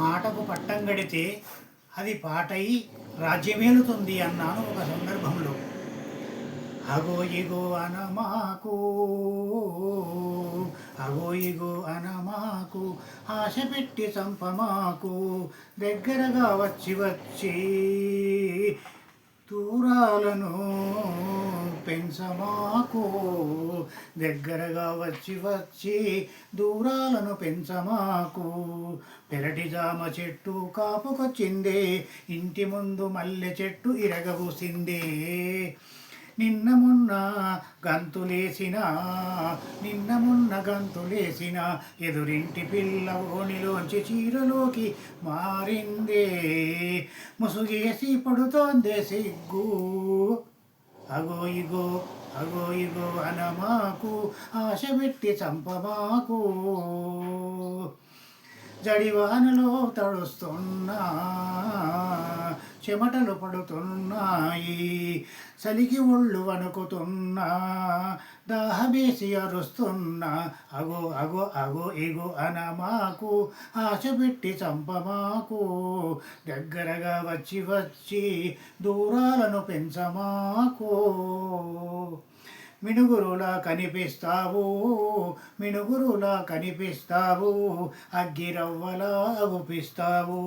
మాటకు పట్టం గడితే అది పాటై రాజ్యమేలుతుంది అన్నాను ఒక సందర్భంలో. అగో ఇగో అనమాకు అగో ఇగో అనమాకు ఆశ పెట్టి చంపమాకు దగ్గరగా వచ్చి వచ్చి దూరాలను పెంచమాకు దగ్గరగా వచ్చి వచ్చి దూరాలను పెంచమాకు. పెరటి జామ చెట్టు కాపుకొచ్చిందే ఇంటి ముందు మల్లె చెట్టు ఇరగబూసిందే. నిన్న మొన్న గంతులేసిన నిన్న మొన్న గంతులేసిన ఎదురింటి పిల్ల ఓణిలోంచి చీరలోకి మారిందే. ముసుగేసి పడుతోందే సిగ్గు. అగో ఇగో అగో ఇగో అనమాకు ఆశ పెట్టి చంపమాకు జడివానలో తడుస్తున్నా చెమటలు పడుతున్నాయి చలికి ఒళ్ళు వణుకుతున్నా దాహమేసి అరుస్తున్నా అగో అగో అగో ఇగో అనమాకు ఆశ పెట్టి చంపమాకు దగ్గరగా వచ్చి వచ్చి దూరాలను పెంచమాకు మినుగురులా కనిపిస్తావు మినుగురులా కనిపిస్తావు అగ్గిరవ్వలా ఊపిస్తావు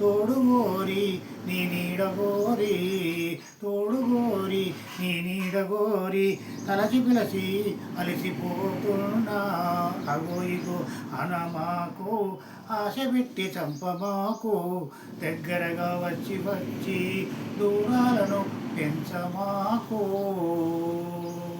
తోడుగోరి నీ నీడగోరి తోడుగోరి నీ నీడగోరి తలసి పిలసి అలసిపోతున్నా అగో ఇగో అనమాకు ఆశ పెట్టి చంపమాకు దగ్గరగా వచ్చి వచ్చి దూరాలను పెంచమాకు.